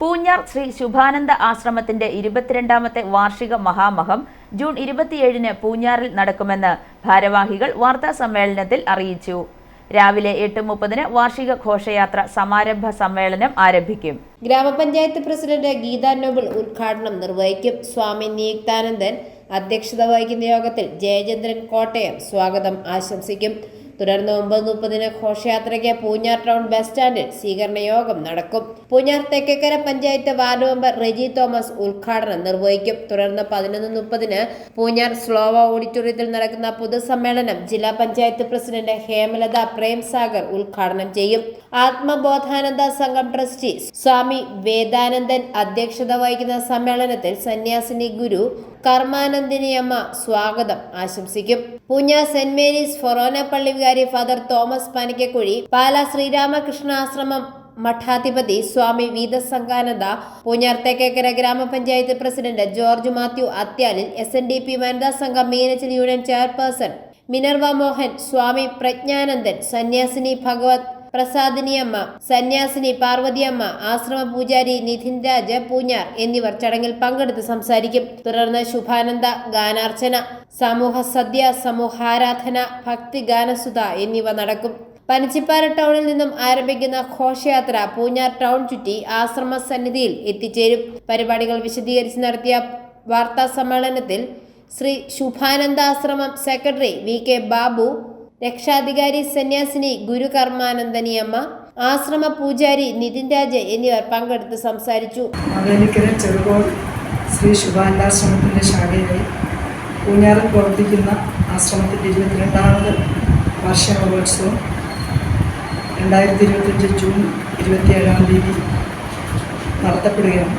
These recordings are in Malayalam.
പൂഞ്ഞാർ ശ്രീ ശുഭാനന്ദ ആശ്രമത്തിന്റെ ഇരുപത്തിരണ്ടാമത്തെ വാർഷിക മഹാമഹം ജൂൺ ഇരുപത്തിയേഴിന് പൂഞ്ഞാറിൽ നടക്കുമെന്ന് ഭാരവാഹികൾ വാർത്താ സമ്മേളനത്തിൽ അറിയിച്ചു. രാവിലെ എട്ട് മുപ്പതിന് വാർഷിക ഘോഷയാത്ര സമാരംഭ സമ്മേളനം ആരംഭിക്കും. ഗ്രാമപഞ്ചായത്ത് പ്രസിഡന്റ് ഗീതാ നോബിൾ ഉദ്ഘാടനം നിർവഹിക്കും. സ്വാമി നിയുക്താനന്ദൻ അധ്യക്ഷത വഹിക്കുന്ന യോഗത്തിൽ ജയചന്ദ്രൻ കോട്ടയം സ്വാഗതം ആശംസിക്കും. തുടർന്ന് ഒമ്പത് മുപ്പതിന് ഘോഷയാത്രയ്ക്ക് പൂഞ്ഞാർ ടൗൺ ബസ് സ്റ്റാൻഡിൽ സ്വീകരണ യോഗം നടക്കും. Poonjar Thekkekara panchayat ward member Reji Thomas ഉദ്ഘാടനം നിർവഹിക്കും. തുടർന്ന് പതിനൊന്ന് മുപ്പതിന് പൂഞ്ഞാർ സ്ലോവ ഓഡിറ്റോറിയത്തിൽ നടക്കുന്ന പൊതുസമ്മേളനം ജില്ലാ പഞ്ചായത്ത് പ്രസിഡന്റ് ഹേമലത പ്രേംസാഗർ ഉദ്ഘാടനം ചെയ്യും. ആത്മബോധാനന്ദ സംഘം ട്രസ്റ്റി സ്വാമി വേദാനന്ദൻ അധ്യക്ഷത വഹിക്കുന്ന സമ്മേളനത്തിൽ സന്യാസിനി ഗുരു കർമാനന്ദിനിയമ്മ സ്വാഗതം ആശംസിക്കും. പൂഞ്ഞ സെന്റ് മേരീസ് ഫൊറോന പള്ളി വികാരി ഫാദർ തോമസ് പനിക്കക്കുഴി പാലാ ശ്രീരാമകൃഷ്ണ ആശ്രമം മഠാധിപതി Swami Veethasangananda Poonjar Thekkekara grama panchayat president George Mathew Athyalil S N D P വനിതാ സംഘം Meenachil union chairperson Minerva Mohan Swami Prajnanandan സന്യാസിനി ഭഗവത് പ്രസാദിനിയമ്മ സന്യാസിനി പാർവതിയമ്മ ആശ്രമ പൂജാരി നിധിൻ രാജ് പൂഞ്ഞാർ എന്നിവർ ചടങ്ങിൽ പങ്കെടുത്ത് സംസാരിക്കും. തുടർന്ന് ശുഭാനന്ദ ഗാനാർച്ചന സമൂഹ സദ്യ സമൂഹാരാധന ഭക്തി ഗാനസുത എന്നിവ നടക്കും. പനച്ചിപ്പാറ ടൗണിൽ നിന്നും ആരംഭിക്കുന്ന ഘോഷയാത്ര പൂഞ്ഞാർ ടൗൺ ചുറ്റി ആശ്രമ സന്നിധിയിൽ എത്തിച്ചേരും. പരിപാടികൾ വിശദീകരിച്ച് നടത്തിയ വാർത്താ സമ്മേളനത്തിൽ Sree Subhanandashramam secretary V K Babu രക്ഷാധികാരി സന്യാസിനി ഗുരു കർമാനന്ദനിയമ്മ ആശ്രമ പൂജാരി നിതിൻ രാജ് എന്നിവർ പങ്കെടുത്ത് സംസാരിച്ചു. മാവേലിക്കര ചെറുകോൾ ശ്രീ ശുഭാനന്ദാശ്രമത്തിന്റെ ശാഖയായി പൂഞ്ഞാറിൽ പ്രവർത്തിക്കുന്ന ആശ്രമത്തിന്റെ ഇരുപത്തിരണ്ടാമത് വാർഷിക മഹോത്സവം രണ്ടായിരത്തി ഇരുപത്തഞ്ച് ജൂൺ ഇരുപത്തിയേഴാം തീയതി നടത്തപ്പെടുകയാണ്.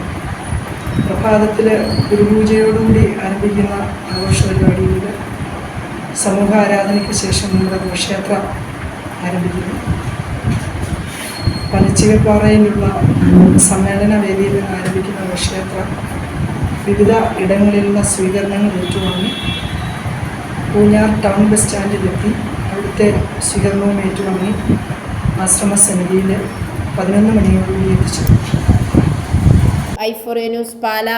പ്രഭാതത്തിൽ ഗുരുപൂജയോടുകൂടി ആരംഭിക്കുന്ന ആഘോഷ പരിപാടിയിൽ സമൂഹ ആരാധനയ്ക്ക് ശേഷം നമ്മുടെ ഘോഷയാത്ര ആരംഭിക്കുന്നു. പനച്ചികപ്പാറയിലുള്ള സമ്മേളന വേദിയിൽ ആരംഭിക്കുന്ന ഘോഷയാത്ര വിവിധ ഇടങ്ങളിലുള്ള സ്വീകരണങ്ങൾ ഏറ്റുവാങ്ങി. പൂഞ്ഞാർ ടൗൺ ബസ് സ്റ്റാൻഡിലെത്തി. അവിടുത്തെ സ്വീകരണവും ഏറ്റുവാങ്ങി. ആശ്രമ സമിതിയിൽ പതിനൊന്ന് മണിയോടുകൂടി എത്തിച്ചു. ഐഫോറിയ ന്യൂസ് പാല.